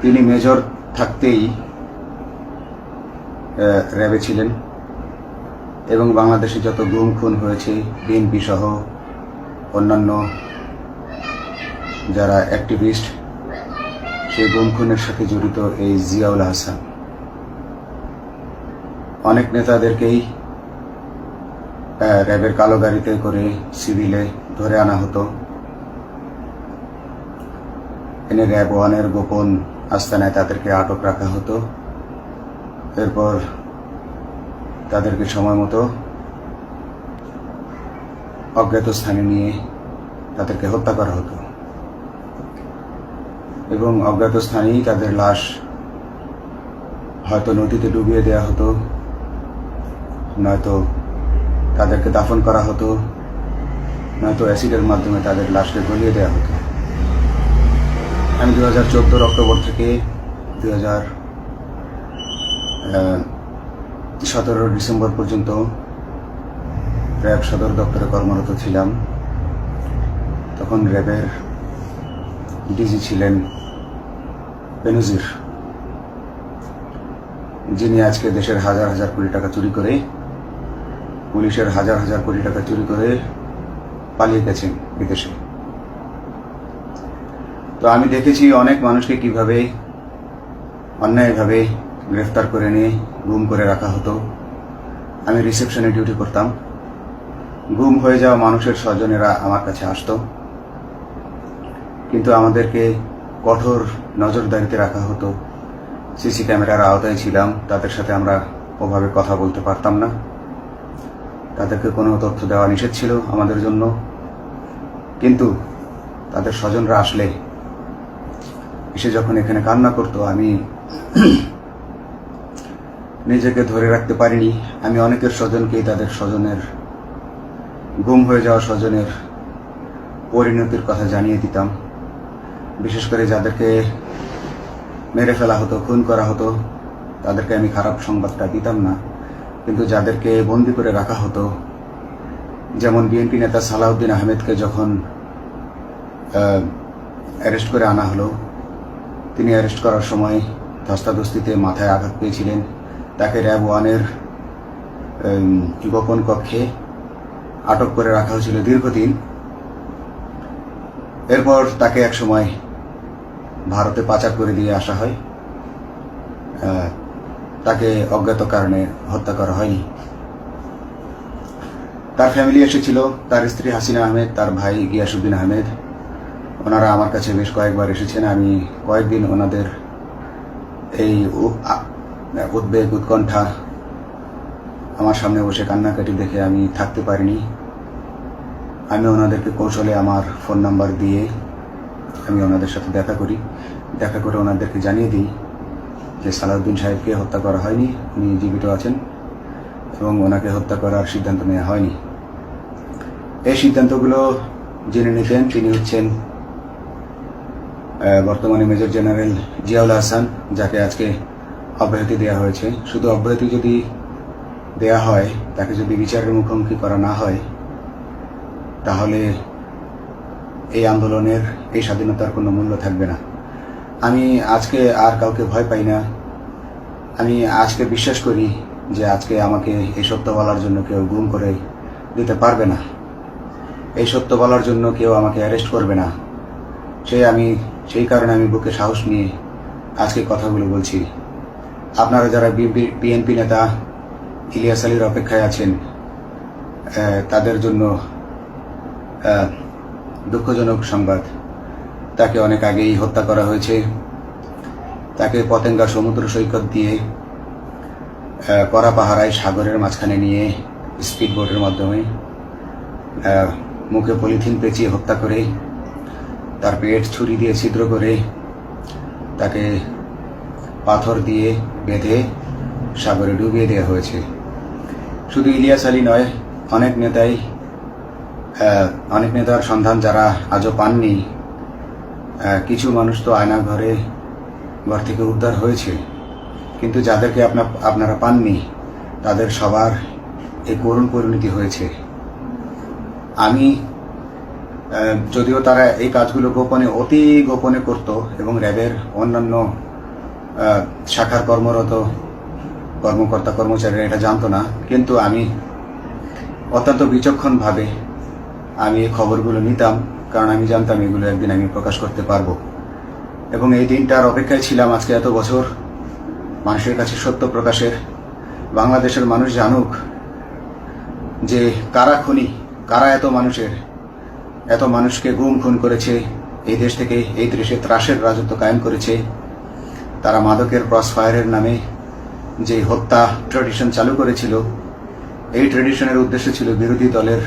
তিনি মেজর থাকতেই র্যাবে ছিলেন। এবং বাংলাদেশে যত গুম, খুন হয়েছে বিএনপি সহ অন্যান্য যারা অ্যাক্টিভিস্ট সেই গুম, খুনের সাথে জড়িত এই জিয়াউল হাসান। অনেক নেতাদেরকেই র্যাবের কালো গাড়িতে করে সিভিলে ধরে আনা হতো। এনে র্যাব ওয়ানের গোপন আস্তানায় তাদেরকে আটক রাখা হতো। এরপর তাদেরকে সময় মতো অজ্ঞাত স্থানে নিয়ে তাদেরকে হত্যা করা হতো। এবং অজ্ঞাত স্থানেই তাদের লাশ হয়তো নদীতে ডুবিয়ে দেওয়া হতো, নয়তো তাদেরকে দাফন করা হতো, নয়তো অ্যাসিডের মাধ্যমে তাদের লাশকে গলিয়ে দেওয়া হতো। আমি দু হাজার চোদ্দোর অক্টোবর থেকে দু হাজার সতেরো ডিসেম্বর পর্যন্ত র্যাব সদর দপ্তরে কর্মরত ছিলাম। তখন র্যাবের ডিজি ছিলেন বেনজির। যিনি আজকে দেশের হাজার হাজার কোটি টাকা চুরি করে, পুলিশের হাজার হাজার কোটি টাকা চুরি করে পালিয়ে গেছেন বিদেশে। তো আমি দেখেছি অনেক মানুষকে কীভাবে অন্যায়ভাবে গ্রেফতার করে নিয়ে গুম করে রাখা হতো। আমি রিসেপশনে ডিউটি করতাম। গুম হয়ে যাওয়া মানুষের স্বজনেরা আমার কাছে আসতো। কিন্তু আমাদেরকে কঠোর নজরদারিতে রাখা হতো। সিসি ক্যামেরার আওতায় ছিলাম। তাদের সাথে আমরা ওভাবে কথা বলতে পারতাম না। তাদেরকে কোনো তথ্য দেওয়া নিষেধ ছিল আমাদের জন্য। কিন্তু তাদের স্বজনরা আসলে এসে যখন এখানে কান্না করতো, আমি নিজেকে ধরে রাখতে পারিনি। আমি অনেকের স্বজনকেই তাদের স্বজনের গুম হয়ে যাওয়া স্বজনের পরিণতির কথা জানিয়ে দিতাম। বিশেষ করে যাদেরকে মেরে ফেলা হতো, খুন করা হতো, তাদেরকে আমি খারাপ সংবাদটা দিতাম না। কিন্তু যাদেরকে বন্দি করে রাখা হতো, যেমন বিএনপি নেতা সালাউদ্দিন আহমেদকে যখন অ্যারেস্ট করে আনা হলো তিনি অ্যারেস্ট করার সময় ধস্তাধস্তিতে মাথায় আঘাত পেয়েছিলেন। তাকে র্যাব ওয়ানের গোপন কক্ষে আটক করে রাখা হয়েছিল দীর্ঘদিন। এরপর তাকে এক সময় ভারতে পাচার করে দিয়ে আসা হয়। তাকে অজ্ঞাত কারণে হত্যা করা হয়নি। তার ফ্যামিলি এসেছিল। তার স্ত্রী হাসিনা আহমেদ, তার ভাই গিয়াসুদ্দিন আহমেদ ওনারা আমার কাছে বেশ কয়েকবার এসেছেন। আমি কয়েকদিন ওনাদের এই উদ্বেগ, উৎকণ্ঠা আমার সামনে বসে কান্নাকাটি দেখে আমি থাকতে পারিনি। আমি ওনাদেরকে কৌশলে আমার ফোন নাম্বার দিয়ে আমি ওনাদের সাথে দেখা করি। দেখা করে ওনাদেরকে জানিয়ে দিই যে সালাউদ্দিন সাহেবকে হত্যা করা হয়নি, উনি জীবিত আছেন এবং ওনাকে হত্যা করার সিদ্ধান্ত নেওয়া হয়নি। এই সিদ্ধান্তগুলো জেনে নিতেন, তিনি হচ্ছেন বর্তমানে মেজর জেনারেল জিয়াউল হাসান, যাকে আজকে অব্যাহতি দেওয়া হয়েছে। শুধু অব্যাহতি যদি দেয়া হয়, তাকে যদি বিচারের মুখোমুখি করা না হয়, তাহলে এই আন্দোলনের, এই স্বাধীনতার কোনো মূল্য থাকবে না। আমি আজকে আর কাউকে ভয় পাই না। আমি আজকে বিশ্বাস করি যে আজকে আমাকে এই সত্য বলার জন্য কেউ গুম করে দিতে পারবে না। এই সত্য বলার জন্য কেউ আমাকে অ্যারেস্ট করবে না। সে আমি সেই কারণে আমি বুকে সাহস নিয়ে আজকে কথাগুলো বলছি। আপনারা যারা বিএনপি নেতা ইলিয়াস আলীর অপেক্ষায় আছেন তাদের জন্য দুঃখজনক সংবাদ। তাকে অনেক আগেই হত্যা করা হয়েছে। তাকে পতেঙ্গা সমুদ্র সৈকত দিয়ে কড়া পাহারায় সাগরের মাঝখানে নিয়ে স্পিড বোটের মাধ্যমে মুখে পলিথিন পেঁচিয়ে হত্যা করে তার পেট ছুরি দিয়ে ছিদ্র করে তাকে পাথর দিয়ে বেঁধে সাগরে ডুবিয়ে দেওয়া হয়েছে। শুধু ইলিয়াস আলী নয়, অনেক নেতাই অনেক নেতার সন্ধান যারা আজও পাননি কিছু মানুষ তো আয়না ঘরে ঘর থেকে উদ্ধার হয়েছে। কিন্তু যাদেরকে আপনার আপনারা পাননি, তাদের সবার এই করুণ পরিণতি হয়েছে। আমি যদিও তারা এই কাজগুলো গোপনে, অতি গোপনে করত এবং র্যাবের অন্যান্য শাখার কর্মরত কর্মকর্তা কর্মচারীরা এটা জানতো না। কিন্তু আমি অত্যন্ত বিচক্ষণভাবে আমি এই খবরগুলো নিতাম, কারণ আমি জানতাম এগুলো একদিন আমি প্রকাশ করতে পারব। এবং এই দিনটার অপেক্ষায় ছিলাম আজকে এত বছর। মানুষের কাছে সত্য প্রকাশের, বাংলাদেশের মানুষ জানুক যে কারা খুনি, কারা এত মানুষের এত মানুষকে গুম খুন করেছে, এই দেশ থেকে এই দেশে ত্রাসের রাজত্ব কায়েম করেছে। তারা মাদকের ক্রস ফায়ারের নামে যে হত্যা ট্রেডিশন চালু করেছিল, এই ট্রেডিশনের উদ্দেশ্য ছিল বিরোধী দলের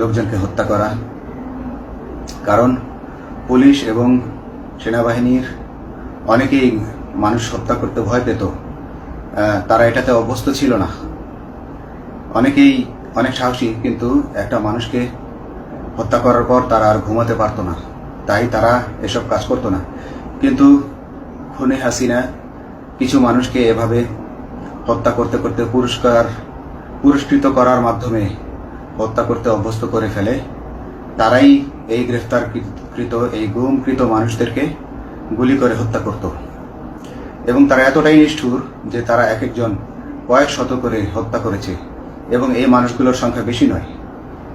লোকজনকে হত্যা করা। কারণ পুলিশ এবং সেনাবাহিনীর অনেকেই মানুষ হত্যা করতে ভয় পেত। তারা এটাতে অভ্যস্ত ছিল না। অনেকেই অনেক সাহসী, কিন্তু একটা মানুষকে হত্যা করার পর তারা আর ঘুমাতে পারতো না। তাই তারা এসব কাজ করতো না। কিন্তু খুনে হাসিনা কিছু মানুষকে এভাবে হত্যা করতে করতে পুরস্কার, পুরস্কৃত করার মাধ্যমে হত্যা করতে অভ্যস্ত করে ফেলে। তারাই এই গ্রেফতারকৃত, এই গুমকৃত মানুষদেরকে গুলি করে হত্যা করত। এবং তারা এতটাই নিষ্ঠুর যে তারা এক একজন কয়েক শত করে হত্যা করেছে। এবং এই মানুষগুলোর সংখ্যা বেশি নয়।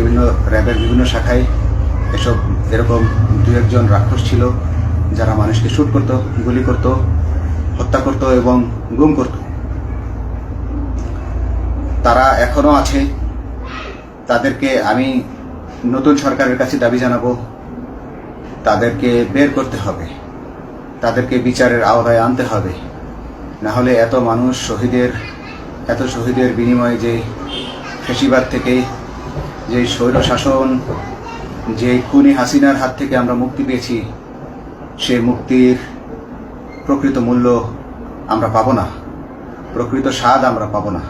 বিভিন্ন র্যাবের বিভিন্ন শাখায় এসব এরকম দু একজন রাক্ষস ছিল যারা মানুষকে শ্যুট করত, গুলি করত, হত্যা করত এবং গুম করত। তারা এখনও আছে। তাদেরকে আমি নতুন সরকারের কাছে দাবি জানাব। তাদেরকে বের করতে হবে। তাদেরকে বিচারের আওতায় আনতে হবে। না হলে এত মানুষ শহীদের, এত শহীদের বিনিময়ে যে ফেসিবাদ থেকে যে স্বৈর শাসন, যে খুনি হাসিনার হাত থেকে আমরা মুক্তি পেয়েছি, সে মুক্তির প্রকৃত মূল্য আমরা পাব না। প্রকৃত স্বাদ আমরা পাব না।